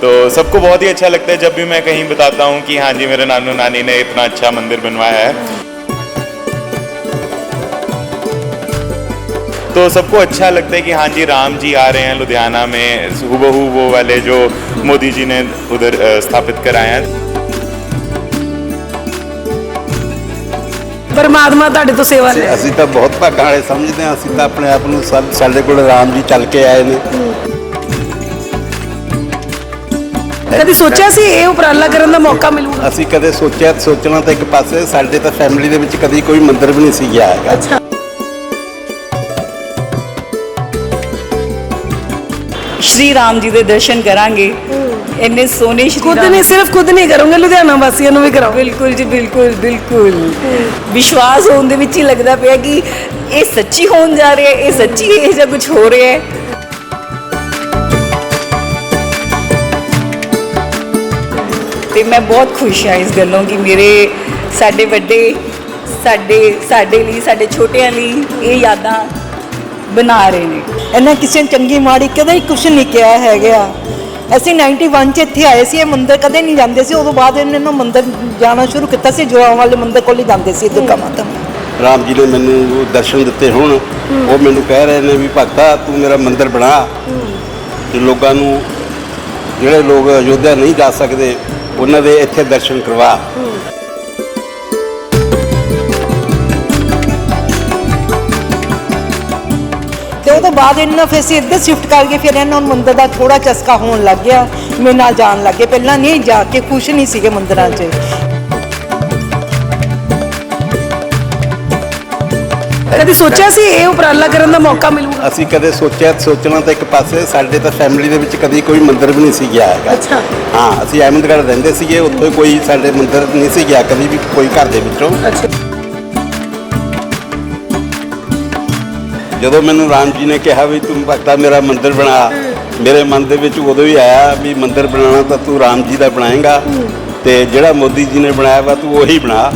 तो सबको बहुत ही अच्छा लगता है जब भी मैं कहीं बताता हूँ कि हाँ जी मेरे नानू नानी ने इतना अच्छा मंदिर बनवाया है तो सबको अच्छा लगता है कि हाँ जी राम जी आ रहे हैं लुधियाना में हूबहू वो वाले जो मोदी जी ने उधर अ, स्थापित कराए हैं ਪਰਮਾਤਮਾ ਤੁਹਾਡੇ ਤੋਂ ਸੇਵਾ ਲੈ ਅਸੀਂ ਤਾਂ ਬਹੁਤ ਭਾਗਾਂ ਵਾਲੇ ਸਮਝਦੇ ਹਾਂ ਅਸੀਂ ਤਾਂ ਆਪਣੇ ਆਪ ਨੂੰ ਸਾ- ਸਾਡੇ ਕੋਲ ਰਾਮ ਜੀ ਚੱਲ ਕੇ ਆਏ ਨੇ ਕਦੀ ਸੋਚਿਆ ਸੀ ਇਹ ਉਪਰਾਲਾ ਕਰਨ ਦਾ ਮੌਕਾ ਮਿਲੂਗਾ? ਅਸੀਂ ਕਦੇ ਸੋਚਿਆ ਸੋਚਣਾ ਤਾਂ ਇੱਕ ਪਾਸੇ ਸਾਡੇ ਤਾਂ ਫੈਮਿਲੀ ਦੇ ਵਿੱਚ ਕਦੀ ਕੋਈ ਮੰਦਿਰ ਵੀ ਨਹੀਂ ਸੀ ਗਿਆ ਹੈਗਾ। ਅੱਛਾ। ਸ਼੍ਰੀ ਰਾਮ ਜੀ ਦੇ ਦਰਸ਼ਨ ਕਰਾਂਗੇ। ਇੰਨੇ ਸੋਹਣੇ ਸ਼੍ਰੀ ਖੁਦ ਰਾਮ ਨਹੀਂ ਸਿਰਫ ਖੁਦ ਨਹੀਂ ਕਰੋਗੇ ਲੁਧਿਆਣਾ ਵਾਸੀਆਂ ਨੂੰ ਵੀ ਕਰਾਓ। ਬਿਲਕੁਲ ਜੀ ਬਿਲਕੁਲ ਬਿਲਕੁਲ। ਵਿਸ਼ਵਾਸ ਹੋਣ ਦੇ ਵਿੱਚ ਹੀ ਲੱਗਦਾ ਪਿਆ ਕਿ ਇਹ ਸੱਚੀ ਹੋਣ ਜਾ ਰਿਹਾ ਹੈ ਇਹ ਸੱਚੀ ਇਹ ਜਾਂ ਕੁਝ ਹੋ ਰਿਹਾ ਹੈ। ਤੇ ਮੈਂ ਬਹੁਤ ਖੁਸ਼ ਹਾਂ ਇਸ ਗੱਲੋਂ ਕਿ ਮੇਰੇ ਸਾਡੇ ਵੱਡੇ ਸਾਡੇ ਸਾਡੇ ਲਈ ਸਾਡੇ ਛੋਟਿਆਂ ਲਈ ਇਹ ਯਾਦਾਂ ਬਣਾ ਰਹੇ ਨੇ। ਇਹਨਾਂ ਕਿਸੇ ਨੇ ਚੰਗੀ ਮਾੜੀ ਕਦੇ ਕੁਝ ਨਹੀਂ ਕਿਹਾ ਹੈਗਾ। ਅਸੀਂ 91 ਚ ਇੱਥੇ ਆਏ ਸੀ ਇਹ ਮੰਦਿਰ ਕਦੇ ਨਹੀਂ ਜਾਂਦੇ ਸੀ। ਉਦੋਂ ਬਾਅਦ ਇਹਨਾਂ ਨੇ ਮੰਦਿਰ ਜਾਣਾ ਸ਼ੁਰੂ ਕੀਤਾ ਸੀ ਜੋਰਾਂ ਵਾਲੇ ਮੰਦਿਰ ਕੋਲ ਹੀ ਜਾਂਦੇ ਸੀ ਦੁਰਗਾ ਮਾਤਾ। ਰਾਮ ਜੀ ਨੇ ਮੈਨੂੰ ਦਰਸ਼ਨ ਦਿੱਤੇ ਹੁਣ। ਉਹ ਮੈਨੂੰ ਕਹਿ ਰਹੇ ਨੇ ਵੀ ਭਗਤਾ ਤੂੰ ਮੇਰਾ ਮੰਦਿਰ ਬਣਾ। ਤੇ ਲੋਕਾਂ ਨੂੰ ਜਿਹੜੇ ਲੋਕ ਅਯੋਧਿਆ ਨਹੀਂ ਜਾ ਸਕਦੇ ਉਹਨਾਂ ਦੇ ਇੱਥੇ ਦਰਸ਼ਨ ਕਰਵਾ। ਤੇ ਉਹ ਤੋਂ ਬਾਅਦ ਇਹਨਾਂ ਨੂੰ ਫਿਰ ਅਸੀਂ ਇੱਧਰ ਸ਼ਿਫਟ ਕਰਕੇ ਫਿਰ ਇਹਨਾਂ ਨੂੰ ਮੰਦਿਰ ਦਾ ਥੋੜਾ ਚਸਕਾ ਹੋਣ ਲੱਗ ਗਿਆ, ਮੇਰੇ ਨਾਲ ਜਾਣ ਲੱਗੇ ਪਹਿਲਾਂ ਨਹੀਂ ਜਾ ਕੇ ਖੁਸ਼ ਨਹੀਂ ਸੀਗੇ ਮੰਦਿਰਾਂ 'ਚ। ਕਦੀ ਸੋਚਿਆ ਸੀ ਇਹ ਉਪਰਾਲਾ ਕਰਨ ਦਾ ਮੌਕਾ ਮਿਲੂਗਾ? ਅਸੀਂ ਕਦੇ ਸੋਚਿਆ ਸੋਚਣਾ ਤਾਂ ਇੱਕ ਪਾਸੇ ਸਾਡੇ ਤਾਂ ਫੈਮਿਲੀ ਦੇ ਵਿੱਚ ਕਦੀ ਕੋਈ ਮੰਦਿਰ ਵੀ ਨਹੀਂ ਸੀ ਗਿਆ ਹੈਗਾ। ਅੱਛਾ। ਹਾਂ ਅਸੀਂ ਅਹਿਮਦਗੜ੍ਹ ਰਹਿੰਦੇ ਸੀਗੇ ਉੱਥੇ ਕੋਈ ਸਾਡੇ ਮੰਦਿਰ ਨਹੀਂ ਸੀ ਗਿਆ ਕਦੀ ਵੀ ਕੋਈ ਘਰ ਦੇ ਵਿੱਚੋਂ। ਅੱਛਾ। ਜਦੋਂ ਮੈਨੂੰ ਰਾਮ ਜੀ ਨੇ ਕਿਹਾ ਵੀ ਤੂੰ ਭਗਤਾ ਮੇਰਾ ਮੰਦਿਰ ਬਣਾ ਮੇਰੇ ਮਨ ਦੇ ਵਿੱਚ ਉਦੋਂ ਹੀ ਆਇਆ ਵੀ ਮੰਦਿਰ ਬਣਾਉਣਾ ਤਾਂ ਤੂੰ ਰਾਮ ਜੀ ਦਾ ਬਣਾਏਗਾ। ਤੇ ਜਿਹੜਾ ਮੋਦੀ ਜੀ ਨੇ ਬਣਾਇਆ ਵਾ ਤੂੰ ਉਹੀ ਬਣਾ।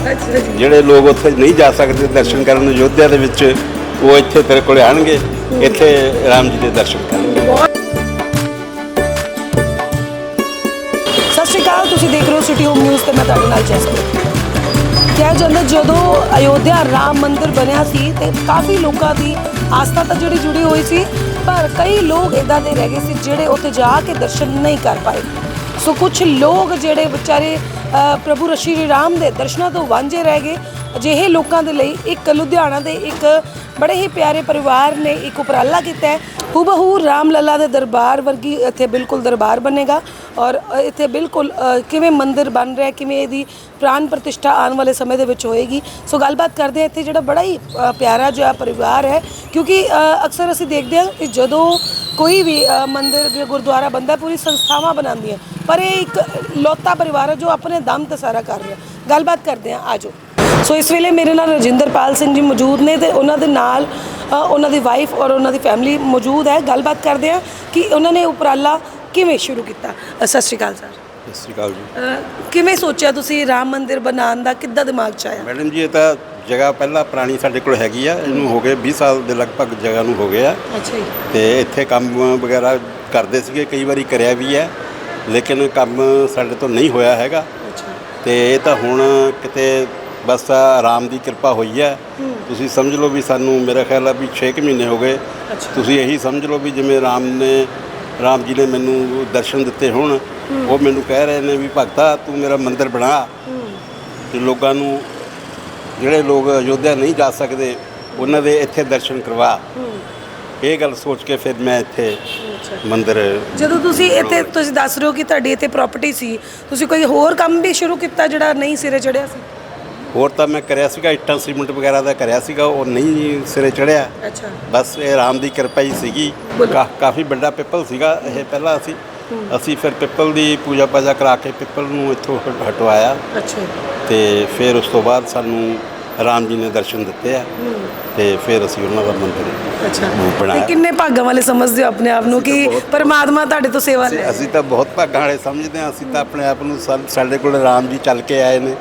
ਜਿਹੜੇ ਲੋਕ ਉੱਥੇ ਨਹੀਂ ਜਾ ਸਕਦੇ ਦਰਸ਼ਨ ਕਰਨ ਅਯੋਧਿਆ ਦੇ ਵਿੱਚ, ਉਹ ਇੱਥੇ ਤੇਰੇ ਕੋਲ ਆਣਗੇ। ਇੱਥੇ ਰਾਮ ਜੀ ਦੇ ਦਰਸ਼ਨ ਕਰਨਗੇ। ਸਤਿ ਸ਼੍ਰੀ ਅਕਾਲ, ਤੁਸੀਂ ਦੇਖ ਰਹੇ ਹੋ ਸਿਟੀ ਹੋਮ ਨਿਊਜ਼ ਤੇ ਮੈਂ ਤੁਹਾਡੇ ਨਾਲ ਜਸਪ੍ਰੀਤ। ਕਿਹਾ ਜਾਂਦਾ ਜਦੋਂ ਅਯੋਧਿਆ ਰਾਮ ਮੰਦਿਰ ਬਣਿਆ ਸੀ ਤੇ ਕਾਫੀ ਲੋਕਾਂ ਦੀ ਆਸਥਾ ਤਾਂ ਜਿਹੜੀ ਜੁੜੀ ਹੋਈ ਸੀ, ਪਰ ਕਈ ਲੋਕ ਇਦਾਂ ਦੇ ਰਹਿ ਗਏ ਸੀ ਜਿਹੜੇ ਉੱਥੇ ਜਾ ਕੇ ਦਰਸ਼ਨ ਨਹੀਂ ਕਰ ਪਾਏ। ਸੋ ਕੁਝ ਲੋਕ ਜਿਹੜੇ ਵਿਚਾਰੇ ਪ੍ਰਭੂ ਰ- ਸ਼੍ਰੀ ਰਾਮ ਦੇ ਦਰਸ਼ਨਾਂ ਤੋਂ ਵਾਂਝੇ ਰਹਿ ਗਏ। ਅਜਿਹੇ ਲੋਕਾਂ ਦੇ ਲਈ ਇੱਕ ਲੁਧਿਆਣਾ ਦੇ ਇੱਕ ਬੜੇ ਹੀ ਪਿਆਰੇ ਪਰਿਵਾਰ ਨੇ ਇੱਕ ਉਪਰਾਲਾ ਕੀਤਾ ਹੈ। ਹੂਬਹੂ ਰਾਮ ਲੱਲਾ ਦੇ ਦਰਬਾਰ ਵਰਗੀ ਇੱਥੇ ਬਿਲਕੁਲ ਦਰਬਾਰ ਬਣੇਗਾ ਔਰ ਇੱਥੇ ਬਿਲਕੁਲ ਅ, ਕਿਵੇਂ ਮੰਦਿਰ ਬਣ ਰਿਹਾ ਕਿਵੇਂ ਇਹਦੀ ਪ੍ਰਾਣ ਪ੍ਰਤਿਸ਼ਠਾ ਆਉਣ ਵਾਲੇ ਸਮੇਂ ਦੇ ਵਿੱਚ ਹੋਏਗੀ। ਸੋ ਗੱਲਬਾਤ ਕਰਦੇ ਹਾਂ ਇੱਥੇ ਜਿਹੜਾ ਬੜਾ ਹੀ ਅ, ਪਿਆਰਾ ਜਿਹਾ ਪਰਿਵਾਰ ਹੈ। ਕਿਉਂਕਿ ਅ, ਅਕਸਰ ਅਸੀਂ ਦੇਖਦੇ ਹਾਂ ਕਿ ਜਦੋਂ ਕੋਈ ਵੀ ਅ, ਮੰਦਿਰ ਜਾਂ ਗੁਰਦੁਆਰਾ ਬਣਦਾ ਹੈ, ਪੂਰੀ ਸੰਸਥਾਵਾਂ ਬਣਾਉਂਦੀਆਂ। ਪਰ ਇਹ ਇੱਕ ਲੌਤਾ ਪਰਿਵਾਰ ਹੈ ਜੋ ਆਪਣੇ ਦਮ ਤੇ ਸਾਰਾ ਕਰ ਰਿਹਾ ਗੱਲਬਾਤ ਕਰਦੇ ਹਾਂ ਆਜੋ ਸੋ ਇਸ ਵੇਲੇ ਮੇਰੇ ਨਾਲ ਰਜਿੰਦਰਪਾਲ ਸਿੰਘ ਜੀ ਮੌਜੂਦ ਨੇ ਤੇ ਉਹਨਾਂ ਦੇ ਨਾਲ ਉਹਨਾਂ ਦੀ ਵਾਈਫ ਔਰ ਉਹਨਾਂ ਦੀ ਫੈਮਿਲੀ ਮੌਜੂਦ ਹੈ। ਗੱਲਬਾਤ ਕਰਦੇ ਹਾਂ ਕਿ ਉਹਨਾਂ ਨੇ ਉਪਰਾਲਾ ਕਿਵੇਂ ਸ਼ੁਰੂ ਕੀਤਾ। ਸਤਿ ਸ਼੍ਰੀ ਅਕਾਲ ਸਰ। ਸਤਿ ਸ਼੍ਰੀ ਅਕਾਲ ਜੀ। ਕਿਵੇਂ ਸੋਚਿਆ ਤੁਸੀਂ ਰਾਮ ਮੰਦਿਰ ਬਣਾਉਣ ਦਾ? ਕਿੱਦਾਂ ਦਿਮਾਗ 'ਚ ਆਇਆ? ਮੈਡਮ ਜੀ ਇਹ ਤਾਂ ਜਗ੍ਹਾ ਪਹਿਲਾਂ ਪੁਰਾਣੀ ਸਾਡੇ ਕੋਲ ਹੈਗੀ ਆ। ਇਹਨੂੰ ਹੋ ਗਏ 20 ਸਾਲ ਦੇ ਲਗਭਗ ਜਗ੍ਹਾ ਨੂੰ ਹੋ ਗਏ ਆ। ਅੱਛਾ ਜੀ। ਤੇ ਇੱਥੇ ਕੰਮ ਵਗੈਰਾ ਕਰਦੇ ਸੀਗੇ ਕਈ ਵਾਰੀ ਕਰਿਆ ਵੀ ਹੈ ਲੇਕਿਨ ਕੰਮ ਸਾਡੇ ਤੋਂ ਨਹੀਂ ਹੋਇਆ ਹੈਗਾ। ਅੱਛਾ। ਤੇ ਇਹ ਤਾਂ ਹੁਣ ਕਿਤੇ ਬਸ ਆਰਾਮ ਦੀ ਕਿਰਪਾ ਹੋਈ ਹੈ। ਤੁਸੀਂ ਸਮਝ ਲਓ ਵੀ ਸਾਨੂੰ ਮੇਰਾ ਖਿਆਲ ਆ ਵੀ 6 ਮਹੀਨੇ ਹੋ ਗਏ। ਤੁਸੀਂ ਇਹੀ ਸਮਝ ਲਓ ਵੀ ਜਿਵੇਂ ਰਾਮ ਨੇ ਰਾਮ ਜੀ ਨੇ ਮੈਨੂੰ ਦਰਸ਼ਨ ਦਿੱਤੇ ਹੁਣ ਉਹ ਮੈਨੂੰ ਕਹਿ ਰਹੇ ਨੇ ਵੀ ਭਗਤਾ ਤੂੰ ਮੇਰਾ ਮੰਦਿਰ ਬਣਾ। ਤੇ ਲੋਕਾਂ ਨੂੰ ਜਿਹੜੇ ਲੋਕ ਅਯੋਧਿਆ ਨਹੀਂ ਜਾ ਸਕਦੇ ਉਹਨਾਂ ਦੇ ਇੱਥੇ ਦਰਸ਼ਨ ਕਰਵਾ। ਇਹ ਗੱਲ ਸੋਚ ਕੇ ਫਿਰ ਮੈਂ ਇੱਥੇ ਮੰਦਿਰ ਜਦੋਂ ਤੁਸੀਂ ਇੱਥੇ ਤੁਸੀਂ ਦੱਸ ਰਹੇ ਹੋ ਕਿ ਤੁਹਾਡੀ ਇੱਥੇ ਪ੍ਰਾਪਰਟੀ ਸੀ ਤੁਸੀਂ ਕੋਈ ਹੋਰ ਕੰਮ ਵੀ ਸ਼ੁਰੂ ਕੀਤਾ ਜਿਹੜਾ ਨਹੀਂ ਸਿਰੇ ਚੜਿਆ ਸੀ? ਹੋਰ ਤਾਂ ਮੈਂ ਕਰਿਆ ਸੀਗਾ ਇੱਟਾਂ ਸੀਮੈਂਟ ਵਗੈਰਾ ਦਾ ਕਰਿਆ ਸੀਗਾ ਉਹ ਨਹੀਂ ਸਿਰੇ ਚੜਿਆ। ਅੱਛਾ। ਬਸ ਇਹ ਰਾਮ ਦੀ ਕਿਰਪਾ ਹੀ ਸੀਗੀ। ਕਾ- ਕਾਫੀ ਵੱਡਾ ਪਿੱਪਲ ਸੀਗਾ ਇਹ ਪਹਿਲਾਂ ਅਸੀਂ। ਅਸੀਂ ਫਿਰ ਪਿੱਪਲ ਦੀ ਪੂਜਾ ਪਾਜਾ ਕਰਾ ਕੇ ਪਿੱਪਲ ਨੂੰ ਇੱਥੋਂ ਹਟ- ਹਟਵਾਇਆ। ਅੱਛਾ ਤੇ ਫਿਰ ਉਸ ਤੋਂ ਬਾਅਦ ਸਾਨੂੰ ਰਾਮ ਜੀ ਨੇ ਦਰਸ਼ਨ ਦਿੱਤੇ ਆ ਤੇ ਫਿਰ ਅਸੀਂ ਉਹਨਾਂ ਦਾ ਮੰਦਿਰ ਅੱਛਾ। ਤੇ ਬਣਾਇਆ। ਕਿੰਨੇ ਭਾਗਾਂ ਵਾਲੇ ਸਮਝਦੇ ਹੋ ਆਪਣੇ ਆਪ ਨੂੰ ਕਿ ਪਰਮਾਤਮਾ ਤੁਹਾਡੇ ਤੋਂ ਸੇਵਾ ਲੈ ਅਸੀਂ- ਅਸੀਂ ਤਾਂ ਬਹੁਤ ਭਾਗਾਂ ਵਾਲੇ ਸਮਝਦੇ ਹਾਂ। ਅਸੀਂ ਤਾਂ ਆਪਣੇ ਆਪ ਨੂੰ ਸਾ- ਸਾਡੇ ਕੋਲ ਰਾਮ ਜੀ ਚੱਲ ਕੇ ਆਏ ਨੇ।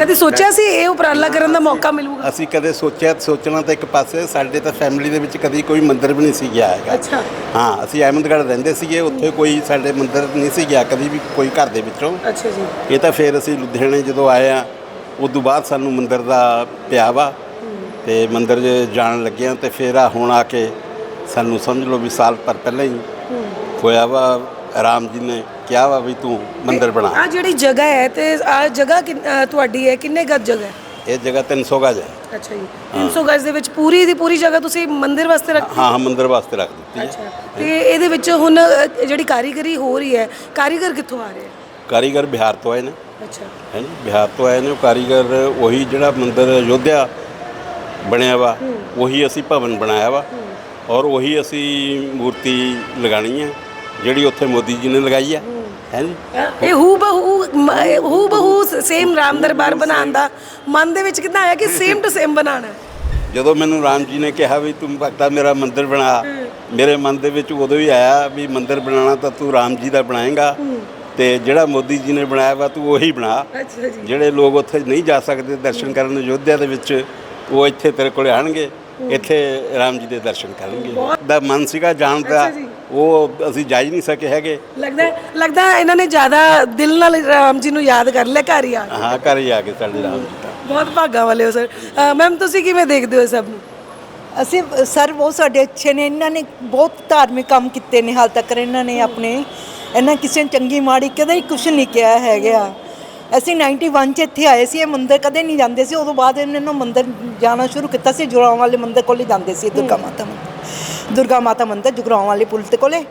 ਕਦੀ ਸੋਚਿਆ ਸੀ ਇਹ ਉਪਰਾਲਾ ਕਰਨ ਦਾ ਮੌਕਾ ਮਿਲੂਗਾ? ਅਸੀਂ ਕਦੇ ਸੋਚਿਆ ਸੋਚਣਾ ਤਾਂ ਇੱਕ ਪਾਸੇ ਸਾਡੇ ਤਾਂ ਫੈਮਿਲੀ ਦੇ ਵਿੱਚ ਕਦੀ ਕੋਈ ਮੰਦਿਰ ਵੀ ਨਹੀਂ ਸੀ ਗਿਆ ਹੈਗਾ। ਅੱਛਾ। ਹਾਂ ਅਸੀਂ ਅਹਿਮਦਗੜ੍ਹ ਰਹਿੰਦੇ ਸੀਗੇ। ਉੱਥੇ ਕੋਈ ਸਾਡੇ ਮੰਦਿਰ ਨਹੀਂ ਸੀ ਗਿਆ। ਕਦੀ ਵੀ ਕੋਈ ਘਰ ਦੇ ਵਿੱਚੋਂ। ਅੱਛਾ ਜੀ। ਇਹ ਤਾਂ ਫਿਰ ਅਸੀਂ ਲੁਧਿਆਣੇ ਜਦੋਂ ਆਏ ਆ ਉਸ ਤੋਂ ਬਾਅਦ ਸਾਨੂੰ ਮੰਦਿਰ ਦਾ ਪਿਆ ਵਾ ਤੇ ਮੰਦਿਰ ਜਾਣ ਲੱਗੇ ਆ ਤੇ ਫਿਰ ਆ ਹੁਣ ਆ ਕੇ ਸਾਨੂੰ ਸਮਝ ਲਓ ਵੀ ਸਾਲ ਪਰ ਪਹਿਲਾਂ ਹੀ ਹੋਇਆ ਵਾ ਰਾਮ ਜੀ ਨੇ ਕਿਹਾ ਵਾ ਵੀ ਤੂੰ ਮੰਦਿਰ ਬਣਾ। ਆ ਜਿਹੜੀ ਜਗ੍ਹਾ ਹੈ ਤੇ ਆ ਜਗ੍ਹਾ ਕਿੰਨ- ਅ, ਤੁਹਾਡੀ ਹੈ ਕਿੰਨੇ ਗੱਜ ਜਗ੍ਹਾ ਹੈ? ਇਹ ਜਗ੍ਹਾ 300 ਗਜ ਹੈ। ਅੱਛਾ ਜੀ 300 ਗਜ ਦੇ ਵਿੱਚ ਪੂਰੀ ਦੀ ਪੂਰੀ ਜਗ੍ਹਾ ਤੁਸੀਂ ਮੰਦਿਰ ਵਾਸਤੇ ਰੱਖੀ ਹਾਂ ਹਾਂ ਮੰਦਿਰ ਵਾਸਤੇ ਰੱਖ ਦਿੱਤੀ ਹੈ। ਅੱਛਾ ਤੇ ਇਹਦੇ ਵਿੱਚ ਹੁਣ ਅ, ਜਿਹੜੀ ਕਾਰੀਗਰੀ ਹੋ ਰਹੀ ਹੈ ਕਾਰੀਗਰ ਕਿੱਥੋਂ ਆ ਰਹੇ ਹੈ? ਕਾਰੀਗਰ ਬਿਹਾਰ ਤੋਂ ਆਏ ਨੇ। ਅੱਛਾ। ਹੈ ਜੀ ਬਿਹਾਰ ਤੋਂ ਆਏ ਨੇ ਉਹ ਕਾਰੀਗਰ ਉਹੀ ਜਿਹੜਾ ਮੰਦਿਰ ਯੋਧਿਆ ਬਣਿਆ ਵਾ ਉਹੀ ਅਸੀਂ ਭਵਨ ਬਣਾਇਆ ਵਾ ਔਰ ਉਹੀ ਅਸੀਂ ਮੂਰਤੀ ਲਗਾਣੀ ਹੈ ਜਿਹੜੀ ਉੱਥੇ ਮੋਦੀ ਜੀ ਨੇ ਲਗਾਈ ਹੈ। ਹੈ ਜੀ? ਇਹ ਹੂ ਬਹੂ ਹੂ ਬਹੂ ਸੇਮ ਰਾਮ ਦਰਬਾਰ ਬਣਾਉਣ ਦਾ ਮਨ ਦੇ ਵਿੱਚ ਕਿੱਦਾਂ ਆਇਆ ਕਿ ਸੇਮ ਟੂ ਸੇਮ ਬਣਾਉਣਾ? ਹੈ? ਜਦੋਂ ਮੈਨੂੰ ਰਾਮ ਜੀ ਨੇ ਕਿਹਾ ਵੀ ਤੂੰ ਭਗਤਾ ਮੇਰਾ ਮੰਦਿਰ ਬਣਾ ਮੇਰੇ ਮਨ ਦੇ ਵਿੱਚ ਉਦੋਂ ਹੀ ਆਇਆ ਵੀ ਮੰਦਿਰ ਬਣਾਉਣਾ ਤਾਂ ਤੂੰ ਰਾਮ ਜੀ ਦਾ ਬਣਾਏਗਾ। ਤੇ ਜਿਹੜਾ ਮੋਦੀ ਜੀ ਨੇ ਬਣਾਇਆ ਵਾ ਤੂੰ ਉਹੀ ਬਣਾ। ਅੱਛਾ ਜੀ। ਜਿਹੜੇ ਲੋਕ ਉੱਥੇ ਨਹੀਂ ਜਾ ਸਕਦੇ ਦਰਸ਼ਨ ਕਰਨ ਅਯੋਧਿਆ ਦੇ ਵਿੱਚ ਉਹ ਇੱਥੇ ਤੇਰੇ ਕੋਲੇ ਆਣਗੇ ਇੱਥੇ ਰਾਮ ਜੀ ਦੇ ਦਰਸ਼ਨ ਕਰਨਗੇ। ਦਾ ਮਨ ਸੀਗਾ ਜਾਣ ਦਾ। ਉਹ ਅਸੀਂ ਜਾ ਹੀ ਨਹੀਂ ਸਕੇ ਹੈਗੇ। ਲੱਗਦਾ ਲੱਗਦਾ ਇਹਨਾਂ ਨੇ ਜ਼ਿਆਦਾ ਦਿਲ ਨਾਲ ਰਾਮ ਜੀ ਨੂੰ ਯਾਦ ਕਰ ਲਿਆ ਘਰ ਹੀ ਆ ਕੇ। ਹਾਂ ਘਰ ਹੀ ਆ ਕੇ ਸਾਡੇ ਰਾਮ ਜੀ ਦਾ ਬਹੁਤ ਭਾਗਾਂ ਵਾਲੇ ਹੋ ਸਰ। ਮੈਮ ਤੁਸੀਂ ਕਿਵੇਂ ਦੇਖਦੇ ਹੋ ਇਹ ਸਭ ਨੂੰ? ਅਸੀਂ ਸਰ ਬਹੁਤ ਸਾਡੇ ਅੱਛੇ ਨੇ ਇਹਨਾਂ ਨੇ ਬਹੁਤ ਧਾਰਮਿਕ ਕੰਮ ਕੀਤੇ ਨੇ ਹਾਲ ਤੱਕ ਇਹਨਾਂ ਨੇ ਆਪਣੇ ਇਹਨਾਂ ਕਿਸੇ ਨੂੰ ਚੰਗੀ ਮਾੜੀ ਕਦੇ ਕੁਝ ਨਹੀਂ ਕਿਹਾ ਹੈਗਾ। ਅਸੀਂ 91 ਚ ਇੱਥੇ ਆਏ ਸੀ ਇਹ ਮੰਦਿਰ ਕਦੇ ਨਹੀਂ ਜਾਂਦੇ ਸੀ। ਉਦੋਂ ਬਾਅਦ ਇਹਨਾਂ ਨੇ ਮੰਦਿਰ ਜਾਣਾ ਸ਼ੁਰੂ ਕੀਤਾ ਸੀ ਜੁਰਾਵਾਂ ਵਾਲੇ ਮੰਦਿਰ ਕੋਲ ਹੀ ਜਾਂਦੇ ਸੀ ਦੁਰਗਾ ਮਾਤਾ ਮੰਦਿਰ। ਦੁਰਗਾ ਮਾਤਾ ਮੰਦਿਰ ਜੁਗਰਾਵਾਂ ਵਾਲੇ ਪੁਲ ਤੇ ਕੋਲੇ।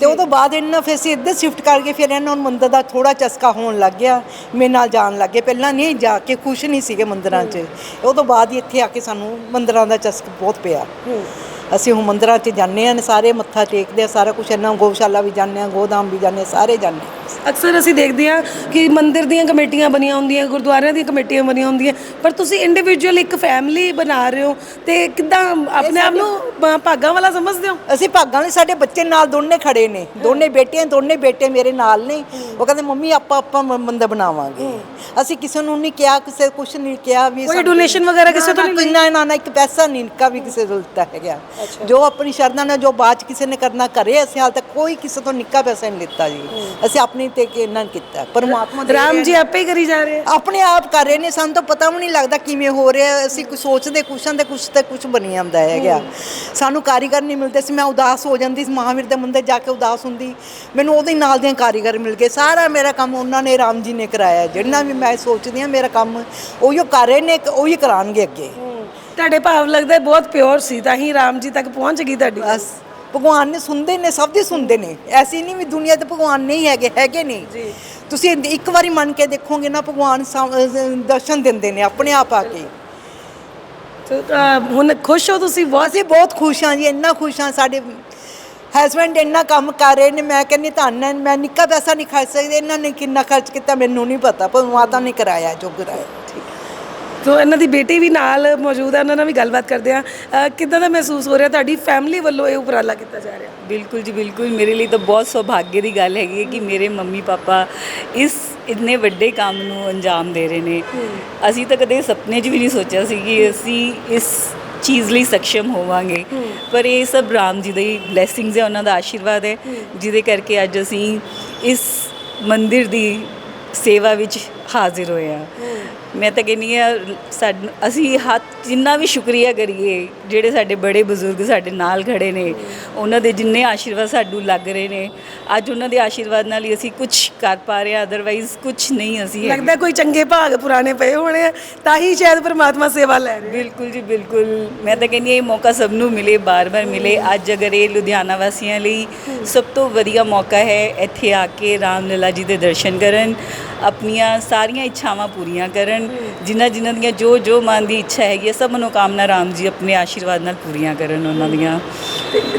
ਤੇ ਤੋਂ ਬਾਅਦ ਇਹਨਾਂ ਫਿਰ ਅਸੀਂ ਇੱਧਰ ਸ਼ਿਫਟ ਕਰਕੇ ਫਿਰ ਇਹਨਾਂ ਨੂੰ ਮੰਦਿਰ ਦਾ ਥੋੜਾ ਚਸਕਾ ਹੋਣ ਲੱਗ ਗਿਆ ਮੇਰੇ ਨਾਲ ਜਾਣ ਲੱਗੇ ਪਹਿਲਾਂ ਨਹੀਂ ਜਾ ਕੇ ਖੁਸ਼ ਨਹੀਂ ਸੀਗੇ ਮੰਦਿਰਾਂ 'ਚ। ਤੋਂ ਬਾਅਦ ਹੀ ਇੱਥੇ ਆ ਕੇ ਸਾਨੂੰ ਮੰਦਿਰਾਂ ਦਾ ਚਸਕ ਬਹੁਤ ਪਿਆ। ਅਸੀਂ ਹੁਣ ਮੰਦਿਰਾਂ 'ਚ ਜਾਂਦੇ ਹਾਂ ਸਾਰੇ ਮੱਥਾ ਟੇਕਦੇ ਆ ਸਾਰਾ ਕੁਝ ਇਹਨਾਂ ਗੋਸ਼ਾਲਾ ਵੀ ਜਾਂਦੇ ਆ ਗੋਦਾਮ ਵੀ ਜਾਂਦੇ ਹਾਂ ਸਾਰੇ ਜਾਂਦੇ ਹਾਂ। ਅਕਸਰ ਅਸੀਂ ਦੇਖਦੇ ਹਾਂ ਕਿ ਮੰਦਿਰ ਦੀਆਂ ਕਮੇਟੀਆਂ ਬਣੀਆਂ ਹੁੰਦੀਆਂ ਗੁਰਦੁਆਰਿਆਂ ਦੀਆਂ ਕਮੇਟੀਆਂ ਬਣੀਆਂ ਹੁੰਦੀਆਂ ਪਰ ਤੁਸੀਂ ਇੰਡੀਵਿਜੂਅਲ ਇੱਕ ਫੈਮਿਲੀ ਬਣਾ ਰਹੇ ਹੋ ਤੇ ਕਿੱਦਾਂ ਆਪਣੇ ਆਪ ਨੂੰ ਭ- ਭਾਗਾਂ ਵਾਲਾ ਸਮਝਦੇ ਹੋ? ਅਸੀਂ ਭਾਗਾਂ ਵਾਲੇ ਸਾਡੇ ਬੱਚੇ ਨਾਲ ਦੋਨੇ ਖੜੇ ਨੇ ਦੋਨੇ ਬੇਟੀਆਂ ਦੋਨੇ ਬੇਟੇ ਮੇਰੇ ਨਾਲ ਨੇ ਉਹ ਕਹਿੰਦੇ ਮੰਮੀ ਆਪਾਂ ਆਪਾਂ ਮ- ਮੰਦਰ ਬਣਾਵਾਂਗੇ। ਅਸੀਂ ਕਿਸੇ ਨੂੰ ਨਹੀਂ ਕਿਹਾ ਕਿਸੇ ਕੁਝ ਨਹੀਂ ਕਿਹਾ ਵੀ ਕੋਈ ਸਾਨੂੰ- donation ਵਗੈਰਾ ਕਿਸੇ ਤੋਂ ਨਾ, ਨਹੀਂ? ਨਾ ਨਾ ਨਾ ਇੱਕ ਪੈਸਾ ਨਹੀਂ ਨਿੱਕਾ ਵੀ ਕਿਸੇ ਤੋਂ ਲਿੱਤਾ ਹੈਗਾ। ਜੋ ਆਪਣੀ ਸ਼ਰਧਾ ਨਾਲ ਜੋ ਬਾਅਦ ਕਿਸੇ ਨੇ ਕਰਨਾ ਕਰੇ ਅਸੀਂ ਹਾਲ ਤੱਕ ਕੋਈ ਕਿਸੇ ਤੋਂ ਨਿੱਕਾ ਪੈਸਾ ਨਹੀਂ ਲਿੱਤਾ ਜੀ। ਅਸੀਂ ਆਪਣੀ ਤੇ ਕਿ ਇਹਨਾਂ ਕੀਤਾ। ਪਰਮਾਤਮਾ ਦੇ ਰਾਮ ਜੀ ਆਪੇ ਹੀ ਕਰੀ ਜਾ ਰਹੇ ਆ। ਆਪਣੇ ਆਪ ਕਰ ਰਹੇ ਨੇ ਸਾਨੂੰ ਤਾਂ ਪਤਾ ਵੀ ਨਹੀਂ ਲੱਗਦਾ ਕਿਵੇਂ ਹੋ ਰਿਹਾ। ਅਸੀਂ ਕੁਝ ਸੋਚਦੇ ਕੁਛਾਂ ਤੇ ਕੁਛ ਤੇ ਕੁਛ ਬਣੀ ਜਾਂਦਾ ਹੈਗਾ। ਸਾਨੂੰ ਕਾਰੀਗਰ ਨਹੀਂ ਮਿਲਦੇ। ਸੀ ਮੈਂ ਉਦਾਸ ਹੋ ਜਾਂਦੀ ਸੀ ਮਹਾਵੀਰ ਦੇ ਮੰਦਰ ਜਾ ਕੇ ਉਦਾਸ ਹੁੰਦੀ। ਮੈਨੂੰ ਉਹਦੇ ਨਾਲ ਦੀਆਂ ਕਾਰੀਗਰ ਮਿਲ ਗਏ। ਸਾਰਾ ਮੇਰਾ ਕੰਮ ਉਹਨਾਂ ਨੇ ਰਾਮ ਜੀ ਨੇ ਕਰਾਇਆ। ਜਿਹੜਾ ਵੀ ਮੈਂ ਸੋਚਦੀ ਹਾਂ ਮੇਰਾ ਕੰਮ ਉਹੀਓ ਕਰ ਰਹੇ ਨੇ ਉਹੀ ਕਰਾਉਣਗੇ ਅੱਗੇ। ਤੁਹਾਡੇ ਭਾਵ ਲੱਗਦਾ ਬਹੁਤ ਪਿਓਰ ਸੀ ਤਾਂ ਹੀ ਰਾਮ ਜੀ ਤੱਕ ਪਹੁੰਚ ਗਈ ਤੁਹਾਡੀ। ਬਸ ਭਗਵਾਨ ਨੇ ਸੁਣਦੇ ਨੇ ਸਭ ਦੀ ਸੁਣਦੇ ਨੇ। ਐਸੀ ਨਹੀਂ ਵੀ ਦੁਨੀਆ ਤੇ ਭਗਵਾਨ ਨਹੀਂ ਹੈਗੇ ਹੈਗੇ ਨੇ ਤੁਸੀਂ ਇੱਕ ਵਾਰੀ ਮੰਨ ਕੇ ਦੇਖੋਗੇ ਨਾ ਭਗਵਾਨ ਦਰਸ਼ਨ ਦਿੰਦੇ ਨੇ ਆਪਣੇ ਆਪ ਆ ਕੇ। ਤੇ, ਹੁਣ ਖੁਸ਼ ਹੋ ਤੁਸੀਂ ਬਹੁਤ? ਅਸੀਂ ਬਹੁਤ ਖੁਸ਼ ਹਾਂ ਜੀ ਇੰਨਾ ਖੁਸ਼ ਹਾਂ ਸਾਡੇ ਹਸਬੰਡ ਇੰਨਾ ਕੰਮ ਕਰ ਰਹੇ ਨੇ ਮੈਂ ਕਹਿੰਦੀ ਧੰਨ ਹੈ ਮੈਂ ਨਿੱਕਾ ਪੈਸਾ ਨਹੀਂ ਖਰਚ ਸਕਦੀ ਇਹਨਾਂ ਨੇ ਕਿੰਨਾ ਖਰਚ ਕੀਤਾ ਮੈਨੂੰ ਨਹੀਂ ਪਤਾ ਪਰ ਮਾਤਾ ਨੇ ਕਰਾਇਆ ਜੋ ਕਰਾਇਆ ਤੋ ਇਹਨਾਂ ਦੀ ਬੇਟੀ ਵੀ ਨਾਲ ਮੌਜੂਦ ਹੈ ਉਹਨਾਂ ਨਾਲ ਵੀ ਗੱਲਬਾਤ ਕਰਦੇ ਆ। ਕਿੱਦਾਂ ਦਾ ਮਹਿਸੂਸ ਹੋ ਰਿਹਾ? ਤੁਹਾਡੀ ਫੈਮਿਲੀ ਵੱਲੋਂ ਇਹ ਉਪਰਾਲਾ ਕੀਤਾ ਜਾ ਰਿਹਾ? ਬਿਲਕੁਲ ਜੀ ਬਿਲਕੁਲ। ਮੇਰੇ ਲਈ ਤਾਂ ਬਹੁਤ ਸੁਭਾਗੇ ਦੀ ਗੱਲ ਹੈਗੀ ਹੈ ਕਿ ਮੇਰੇ ਮੰਮੀ ਪਾਪਾ ਇਸ ਇੰਨੇ ਵੱਡੇ ਕੰਮ ਨੂੰ ਅੰਜਾਮ ਦੇ ਰਹੇ ਨੇ। ਅਸੀਂ ਤਾਂ ਕਦੇ ਸੁਪਨੇ 'ਚ ਵੀ ਨਹੀਂ ਸੋਚਿਆ ਸੀ ਕਿ ਅਸੀਂ ਇਸ ਚੀਜ਼ ਲਈ ਸક્ષਮ ਹੋਵਾਂਗੇ। ਪਰ ਇਹ ਸਭ ਰਾਮ ਜੀ ਦੀ ਬਲੇਸਿੰਗਸ ਹੈ ਉਹਨਾਂ ਦਾ ਆਸ਼ੀਰਵਾਦ ਹੈ। ਜਿਹਦੇ ਕਰਕੇ ਅੱਜ ਅਸੀਂ ਇਸ ਮੰਦਿਰ ਦੀ ਸੇਵਾ ਵਿੱਚ ਹਾਜ਼ਰ ਹੋਏ ਆ। ਮੈਂ ਤਾਂ ਕਹਿੰਦੀ ਆ ਸਾਡ ਅਸੀਂ ਹੱਥ ਜਿੰਨਾ ਵੀ ਸ਼ੁਕਰੀਆ ਕਰੀਏ ਜਿਹੜੇ ਸਾਡੇ ਬੜੇ ਬਜ਼ੁਰਗ ਸਾਡੇ ਨਾਲ ਖੜੇ ਨੇ ਉਹਨਾਂ ਦੇ ਜਿੰਨੇ ਆਸ਼ੀਰਵਾਦ ਸਾਨੂੰ ਲੱਗ ਰਹੇ ਨੇ ਅੱਜ ਉਹਨਾਂ ਦੇ ਆਸ਼ੀਰਵਾਦ ਨਾਲ ਹੀ ਅਸੀਂ ਕੁਝ ਕਰ ਪਾ ਰਹੇ ਆ ਅਦਰਵਾਈਜ਼ ਕੁਝ ਨਹੀਂ ਅਸੀਂ। ਲੱਗਦਾ ਕੋਈ ਚੰਗੇ ਭਾਗ ਪੁਰਾਣੇ ਪਏ ਹੋਣੇ ਆ ਤਾਂ ਹੀ ਸ਼ਾਇਦ ਪ੍ਰਮਾਤਮਾ ਸੇਵਾ ਲੈ ਰਹੇ ਬਿਲਕੁਲ ਜੀ ਬਿਲਕੁਲ। ਮੈਂ ਤਾਂ ਕਹਿੰਦੀ ਹਾਂ ਇਹ ਮੌਕਾ ਸਭ ਨੂੰ ਮਿਲੇ ਬਾਰ-ਬਾਰ ਮਿਲੇ। ਅੱਜ ਅਗਰ ਇਹ ਲੁਧਿਆਣਾ ਵਾਸੀਆਂ ਲਈ ਸਭ ਤੋਂ ਵਧੀਆ ਮੌਕਾ ਹੈ ਇੱਥੇ ਆ ਕੇ ਰਾਮ ਲਲਾ ਜੀ ਦੇ ਦਰਸ਼ਨ ਕਰਨ ਆਪਣੀਆਂ ਸਾਰੀਆਂ ਇੱਛਾਵਾਂ ਪੂਰੀਆਂ ਕਰਨ ਜਿਨ੍ਹਾਂ ਜਿਨ੍ਹਾਂ ਦੀਆਂ ਜੋ ਜੋ ਮਨ ਦੀ ਇੱਛਾ ਹੈਗੀ ਹੈ ਸਭ ਮਨੋਕਾਮਨਾ ਰਾਮ ਜੀ ਆਪਣੇ ਆਸ਼ੀਰਵਾਦ ਨਾਲ ਪੂਰੀਆਂ ਕਰਨ ਉਹਨਾਂ ਦੀਆਂ।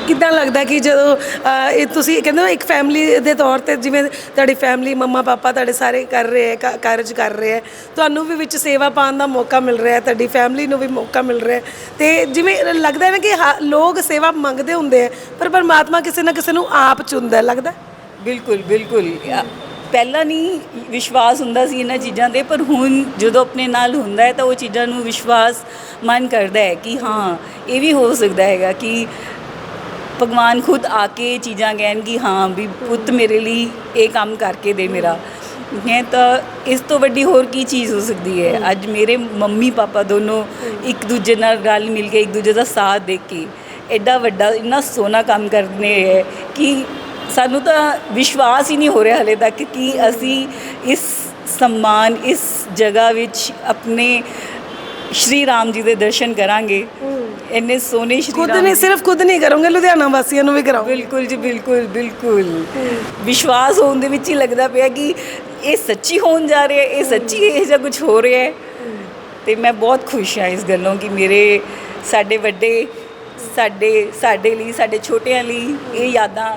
ਕਿੱਦਾਂ ਲੱਗਦਾ ਕਿ ਜਦੋਂ ਅਹ, ਇਹ ਤੁਸੀਂ ਕਹਿੰਦੇ ਹੋ ਇੱਕ ਫੈਮਿਲੀ ਦੇ ਤੌਰ ਤੇ ਜਿਵੇਂ ਤੁਹਾਡੀ ਫੈਮਿਲੀ ਮੰਮਾ ਪਾਪਾ ਤੁਹਾਡੇ ਸਾਰੇ ਕਰ ਰਹੇ ਹੈ ਕਾ- ਕਾਰਜ ਕਰ ਰਹੇ ਹੈ ਤੁਹਾਨੂੰ ਵੀ ਵਿੱਚ ਸੇਵਾ ਪਾਉਣ ਦਾ ਮੌਕਾ ਮਿਲ ਰਿਹਾ ਹੈ ਤੁਹਾਡੀ ਫੈਮਿਲੀ ਨੂੰ ਵੀ ਮੌਕਾ ਮਿਲ ਰਿਹਾ ਹੈ। ਤੇ ਜਿਵੇਂ ਲੱਗਦਾ ਹੈ ਨਾ ਕਿ ਹਾ- ਲੋਕ ਸੇਵਾ ਮੰਗਦੇ ਹੁੰਦੇ ਆ ਪਰ ਪਰਮਾਤਮਾ ਕਿਸੇ ਨਾ ਕਿਸੇ ਨੂੰ ਆਪ ਚੁਣਦਾ ਹੈ, ਲੱਗਦਾ ਹੈ? ਬਿਲਕੁਲ ਬਿਲਕੁਲ। ਪਹਿਲਾਂ ਨਹੀਂ ਵਿਸ਼ਵਾਸ ਹੁੰਦਾ ਸੀ ਇਹਨਾਂ ਚੀਜ਼ਾਂ ਤੇ ਪਰ ਹੁਣ ਜਦੋਂ ਆਪਣੇ ਨਾਲ ਹੁੰਦਾ ਹੈ ਤਾਂ ਉਹ ਚੀਜ਼ਾਂ ਨੂੰ ਵਿਸ਼ਵਾਸ ਮਨ ਕਰਦਾ ਹੈ ਕਿ ਹਾਂ ਇਹ ਵੀ ਹੋ ਸਕਦਾ ਹੈਗਾ ਕਿ ਭਗਵਾਨ ਖੁਦ ਆ ਕੇ ਇਹ ਚੀਜ਼ਾਂ ਕਹਿਣ ਕਿ ਹਾਂ ਵੀ ਪੁੱਤ ਮੇਰੇ ਲਈ ਇਹ ਕੰਮ ਕਰਕੇ ਦੇ ਮੇਰਾ। ਹੈ ਤਾਂ ਇਸ ਤੋਂ ਵੱਡੀ ਹੋਰ ਕੀ ਚੀਜ਼ ਹੋ ਸਕਦੀ ਹੈ? ਅੱਜ ਮੇਰੇ ਮੰਮੀ ਪਾਪਾ ਦੋਨੋਂ ਇੱਕ ਦੂਜੇ ਨਾਲ ਰਲ ਮਿਲ ਕੇ ਇੱਕ ਦੂਜੇ ਦਾ ਸਾਥ ਦੇ ਕੇ ਐਡਾ ਵੱਡਾ ਇੰਨਾ ਸੋਹਣਾ ਕੰਮ ਕਰਨੇ ਹੈ ਕਿ ਸਾਨੂੰ ਤਾਂ ਵਿਸ਼ਵਾਸ ਹੀ ਨਹੀਂ ਹੋ ਰਿਹਾ ਹਲੇ ਤੱਕ ਕਿ ਅਸੀਂ ਇਸ ਸਨਮਾਨ ਇਸ ਜਗ੍ਹਾ ਵਿੱਚ ਆਪਣੇ ਸ਼੍ਰੀ ਰਾਮ ਜੀ ਦੇ ਦਰਸ਼ਨ ਕਰਾਂਗੇ। ਇੰਨੇ ਸੋਹਣੇ ਸ਼੍ਰੀ ਖੁਦ ਰਾਮ ਸਿਰਫ ਖੁਦ ਨਹੀਂ ਕਰੋਗੇ ਲੁਧਿਆਣਾ ਵਾਸੀਆਂ ਨੂੰ ਵੀ ਕਰਾਓਗੇ ਬਿਲਕੁਲ ਜੀ ਬਿਲਕੁਲ ਬਿਲਕੁਲ। ਵਿਸ਼ਵਾਸ ਹੋਣ ਦੇ ਵਿੱਚ ਹੀ ਲੱਗਦਾ ਪਿਆ ਕਿ ਇਹ ਸੱਚੀ ਹੋਣ ਜਾ ਰਿਹਾ ਹੈ ਇਹ ਸੱਚੀ ਇਹ ਜਿਹਾ ਕੁਝ ਹੋ ਰਿਹਾ ਹੈ। ਤੇ ਮੈਂ ਬਹੁਤ ਖੁਸ਼ ਹਾਂ ਇਸ ਗੱਲੋਂ ਕਿ ਮੇਰੇ ਸਾਡੇ ਵੱਡੇ ਸਾਡੇ ਸਾਡੇ ਲਈ ਸਾਡੇ ਛੋਟਿਆਂ ਲਈ ਇਹ ਯਾਦਾਂ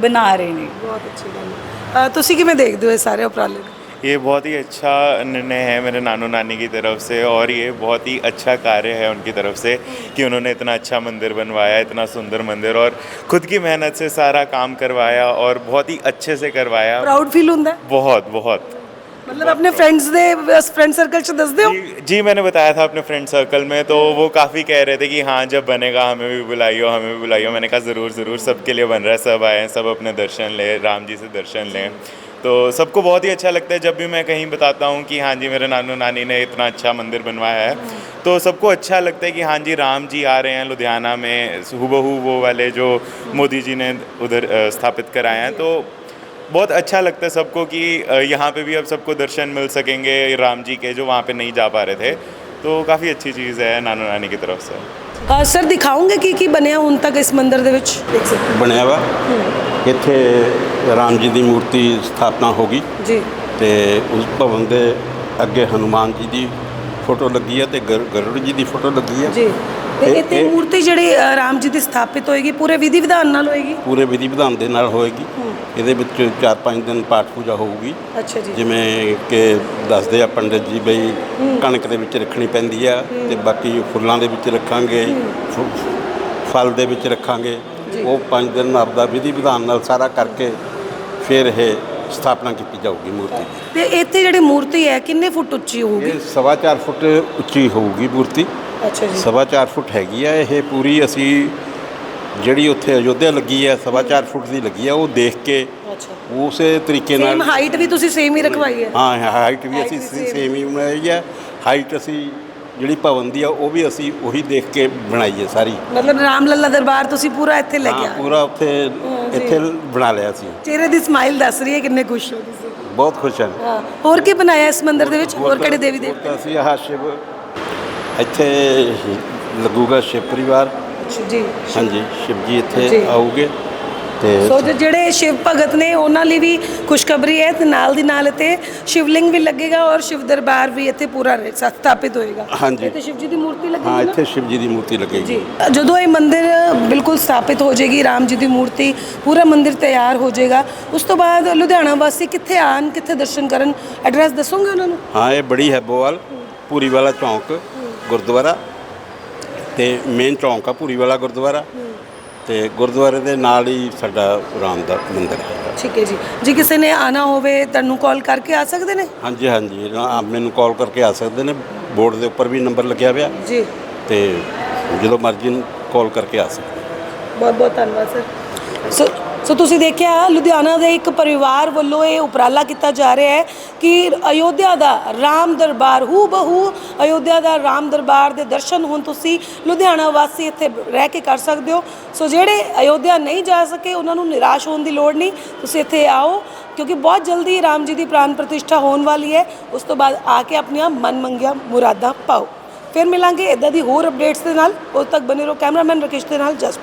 ਬਣਾ ਰਹੇ ਨੇ ਬਹੁਤ ਅੱਛੀ ਗੱਲ ਹੈ ਤੁਸੀਂ ਕਿਵੇਂ ਦੇਖਦੇ ਹੋ ਇਹ ਸਾਰੇ ਉਪਰਾਲੇ ਨੂੰ ये बहुत ही अच्छा निर्णय है मेरे नानू नानी की तरफ से और ये बहुत ही अच्छा कार्य है उनकी तरफ से कि उन्होंने इतना अच्छा मंदिर बनवाया इतना सुंदर मंदिर और खुद की मेहनत से सारा काम करवाया और बहुत ही अच्छे से करवाया ਪ੍ਰਾਊਡ ਫੀਲ ਹੁੰਦਾ ਹੈ बहुत बहुत मतलब अपने फ्रेंड्स ने फ्रेंड सर्कल से दस दे जी, जी मैंने बताया था अपने फ्रेंड सर्कल में तो वो काफ़ी कह रहे थे कि हाँ जब बनेगा हमें भी बुलाइयो हमें भी बुलाइयो। मैंने कहा ज़रूर ज़रूर सबके लिए बन रहा है सब आए सब अपने दर्शन लें राम जी से दर्शन लें। तो सबको बहुत ही अच्छा लगता है जब भी मैं कहीं बताता हूँ कि हाँ जी मेरे नानू नानी ने इतना अच्छा मंदिर बनवाया है तो सबको अच्छा लगता है कि हाँ जी राम जी आ रहे हैं लुधियाना में हु वो वाले जो मोदी जी ने उधर स्थापित कराए हैं। तो बहुत अच्छा लगता है सबको कि अ, यहाँ पे भी अब सबको दर्शन मिल सकेंगे राम जी के जो वहाँ पे नहीं जा पा रहे थे तो काफ़ी अच्छी चीज़ है नानू नानी की तरफ से ਅ, ਸਰ ਦਿਖਾਓਗੇ ਕੀ ਕੀ ਬਣਿਆ ਹੁਣ ਤੱਕ ਇਸ ਮੰਦਿਰ ਦੇ ਵਿੱਚ ਦੇਖ ਸਕਦੇ ਬਣਿਆ ਵਾ ਇੱਥੇ ਰਾਮ ਜੀ ਦੀ ਮੂਰਤੀ ਸਥਾਪਨਾ ਹੋ ਗਈ ਜੀ ਤੇ ਉਸ ਭਵਨ ਦੇ ਅੱਗੇ ਹਨੂਮਾਨ ਜੀ ਦੀ ਫੋਟੋ ਲੱਗੀ ਹੈ ਤੇ ਗਰ- ਗਰੁੜ ਜੀ ਦੀ ਫੋਟੋ ਲੱਗੀ ਹੈ ਜੀ ਤੇ ਇਹ- ਇਹ ਮੂਰਤੀ ਜਿਹੜੀ ਅ, ਰਾਮ ਜੀ ਦੀ ਸਥਾਪਿਤ ਹੋਏਗੀ ਪੂਰੇ ਵਿਧੀ ਵਿਧਾਨ ਨਾਲ ਹੋਏਗੀ? ਪੂਰੇ ਵਿਧੀ ਵਿਧਾਨ ਦੇ ਨਾਲ ਹੋਏਗੀ। ਇਹਦੇ ਵਿੱਚ 4-5 ਦਿਨ ਪਾਠ ਪੂਜਾ ਹੋਊਗੀ। ਅੱਛਾ ਜੀ। ਜਿਵੇਂ ਕਿ ਦੱਸਦੇ ਆ ਪੰਡਿਤ ਜੀ ਬਈ ਕਣਕ ਦੇ ਵਿੱਚ ਰੱਖਣੀ ਪੈਂਦੀ ਆ ਤੇ ਬਾਕੀ ਫੁੱਲਾਂ ਦੇ ਵਿੱਚ ਰੱਖਾਂਗੇ ਫੁ- ਫਲ ਦੇ ਵਿੱਚ ਰੱਖਾਂਗੇ। ਉਹ 5 ਦਿਨ ਆਪਦਾ ਵਿਧੀ ਵਿਧਾਨ ਨਾਲ ਸਾਰਾ ਕਰਕੇ ਫਿਰ ਇਹ ਸਥਾਪਨਾ ਕੀਤੀ ਜਾਊਗੀ ਮੂਰਤੀ। ਦੀ ਤੇ ਇੱਥੇ ਜਿਹੜੀ ਮੂਰਤੀ ਹੈ ਕਿੰਨੇ ਫੁੱਟ ਉੱਚੀ ਹੋਊਗੀ? ਇਹ ਸਵਾ ਚਾਰ ਫੁੱਟ ਉੱਚੀ ਹੋਊਗੀ ਮੂਰਤੀ। ਅੱਛਾ ਜੀ। ਸਵਾ ਚਾਰ ਫੁੱਟ ਹੈਗੀ ਆ ਇਹ ਪੂਰੀ ਅਸੀਂ ਜਿਹੜੀ ਉੱਥੇ ਅਯੋਧਿਆ ਲੱਗੀ ਆ ਸਵਾ ਫੁੱਟ ਦੀ ਲੱਗੀ ਆ ਉਹ ਦੇਖ ਕੇ ਅੱਛਾ। ਉਸੇ ਤਰੀਕੇ ਸੇਮ ਨਾਲ ਹਾਈਟ ਵੀ ਤੁਸੀਂ ਸੇਮ ਹੀ ਰਖਵਾਈ ਹੈ। ਹਾਂ ਹਾਈਟ ਵੀ ਅਸੀਂ ਸੇਮ ਹੀ। ਬਣਾਈ ਹੈ ਹਾਈਟ ਅਸੀਂ ਜਿਹੜੀ ਭਵਨ ਦੀ ਆ ਉਹ ਵੀ ਅਸੀਂ ਉਹੀ ਦੇਖ ਕੇ ਬਣਾਈ ਹੈ ਸਾਰੀ। ਮਤਲਬ ਰਾਮ ਲੱਲਾ ਦਰਬਾਰ ਤੁਸੀਂ ਪੂਰਾ ਇੱਥੇ ਲੈ ਹਾਂ ਪੂਰਾ ਉੱਥੇ। ਇੱਥੇ ਬਣਾ ਲਿਆ ਸੀ। ਚਿਹਰੇ ਦੀ ਸਮਾਈਲ ਦੱਸ ਰਹੀ ਹੈ ਕਿੰਨੇ ਖੁਸ਼ ਹੋ ਤੁਸੀਂ। ਬਹੁਤ ਖੁਸ਼ ਹਾਂ ਹਾਂ ਹੋਰ ਕੀ ਬਣਾਇਆ ਇਸ ਮੰਦਿਰ ਦੇ ਵਿੱਚ? ਹੋਰ ਕਿਹੜੇ ਦੇਵੀ ਹੋਰ ਦੇਵਤੇ ਤਾਂ ਅਸੀਂ ਆਹ ਸ਼ਿਵ ਇੱਥੇ ਲੱਗੂਗਾ ਸ਼ਿਵ ਪਰਿਵਾਰ। ਜੀ ਹਾਂਜੀ ਸ਼ਿਵ ਜੀ। ਇੱਥੇ। ਆਉਗੇ ਤੇ ਸੋ ਜੋ ਜਿਹੜੇ ਸ਼ਿਵ ਭਗਤ ਨੇ ਉਹਨਾਂ ਲਈ ਵੀ ਖੁਸ਼ਖਬਰੀ ਹੈ ਤੇ ਨਾਲ ਦੀ ਨਾਲ ਇੱਥੇ ਸ਼ਿਵਲਿੰਗ ਵੀ ਲੱਗੇਗਾ ਔਰ ਸ਼ਿਵ ਦਰਬਾਰ ਵੀ ਇੱਥੇ ਪੂਰਾ ਰਹੇ- ਸਥਾਪਿਤ ਹੋਏਗਾ। ਹਾਂਜੀ। ਇੱਥੇ ਸ਼ਿਵ ਜੀ ਦੀ ਮੂਰਤੀ ਲੱਗੇਗੀ ਹਾਂ ਨਾ? ਇੱਥੇ ਸ਼ਿਵ ਜੀ ਦੀ ਮੂਰਤੀ ਲੱਗੇਗੀ। ਜੀ। ਜਦੋਂ ਇਹ ਮੰਦਿਰ ਬਿਲਕੁਲ ਸਥਾਪਿਤ ਹੋ ਜਾਏਗੀ ਰਾਮ ਜੀ ਦੀ ਮੂਰਤੀ ਪੂਰਾ ਮੰਦਿਰ ਤਿਆਰ ਹੋ ਜਾਏਗਾ ਉਸ ਤੋਂ ਬਾਅਦ ਲੁਧਿਆਣਾ ਵਾਸੀ ਕਿੱਥੇ ਆਣ ਕਿੱਥੇ ਦਰਸ਼ਨ ਕਰਨ? ਐਡਰੈਸ ਦੱਸੋਗੇ ਉਹਨਾਂ ਨੂੰ? ਹਾਂ ਇਹ ਬੜੀ ਹੈਬੋਵਾਲ ਪੂਰੀ ਵਾਲਾ ਚੌਂਕ। ਗੁਰਦੁਆਰਾ ਤੇ ਮੇਨ ਚੌਂਕ ਆ ਪੂਰੀ ਵਾਲਾ ਗੁਰਦੁਆਰਾ। ਤੇ ਗੁਰਦੁਆਰੇ ਦੇ ਨਾਲ ਹੀ ਸਾਡਾ ਰਾਮ ਦਾ ਮੰਦਿਰ ਹੈ। ਠੀਕ ਹੈ ਜੀ। ਜੇ ਕਿਸੇ ਨੇ ਆਣਾ ਹੋਵੇ ਤੁਹਾਨੂੰ ਕਾਲ ਕਰਕੇ ਆ ਸਕਦੇ ਨੇ? ਹਾਂਜੀ ਹਾਂਜੀ। ਆਪ ਮੈਨੂੰ ਕਾਲ ਕਰਕੇ ਆ ਸਕਦੇ ਨੇ। ਬੋਰਡ ਦੇ ਉੱਪਰ ਵੀ ਨੰਬਰ ਲੱਗਿਆ ਹੋਇਆ। ਜੀ। ਤੇ ਜਦੋਂ ਮਰਜ਼ੀ ਕਾਲ ਕਰਕੇ ਆ ਸਕਦੇ ਬਹੁਤ ਬਹੁਤ ਧੰਨਵਾਦ ਸਰ ਸੋ ਸੋ ਤੁਸੀਂ ਦੇਖਿਆ, ਲੁਧਿਆਣਾ ਦੇ ਇੱਕ ਪਰਿਵਾਰ ਵੱਲੋਂ ਇਹ ਉਪਰਾਲਾ ਕੀਤਾ ਜਾ ਰਿਹਾ ਹੈ ਕਿ ਅਯੋਧਿਆ ਦਾ ਰਾਮ ਦਰਬਾਰ ਹੂ ਬਹੂ ਅਯੋਧਿਆ ਦਾ ਰਾਮ ਦਰਬਾਰ ਦੇ ਦਰਸ਼ਨ ਹੁਣ ਤੁਸੀਂ ਲੁਧਿਆਣਾ ਵਾਸੀ ਇੱਥੇ ਰਹਿ ਕੇ ਕਰ ਸਕਦੇ ਹੋ। ਸੋ ਜਿਹੜੇ ਅਯੋਧਿਆ ਨਹੀਂ ਜਾ ਸਕੇ, ਉਹਨਾਂ ਨੂੰ ਨਿਰਾਸ਼ ਹੋਣ ਦੀ ਲੋੜ ਨਹੀਂ। ਤੁਸੀਂ ਇੱਥੇ ਆਓ, ਕਿਉਂਕਿ ਬਹੁਤ ਜਲਦੀ ਰਾਮ ਜੀ ਦੀ ਪ੍ਰਾਨ ਪ੍ਰਤਿਸ਼ਠਾ ਹੋਣ ਵਾਲੀ ਹੈ। ਉਸ ਤੋਂ ਬਾਅਦ ਆ ਕੇ ਆਪਣੀਆਂ ਮਨ ਮੰਗੀਆਂ ਮੁਰਾਦਾਂ ਪਾਓ। ਫਿਰ ਮਿਲਾਂਗੇ ਇਦਾਂ ਦੀ ਹੋਰ ਅਪਡੇਟਸ ਦੇ ਨਾਲ। ਉਦੋਂ ਤੱਕ ਬਨੇ ਰਹੋ ਕੈਮਰਾਮੈਨ ਰਕੇਸ਼ ਦੇ ਨਾਲ ਜਸ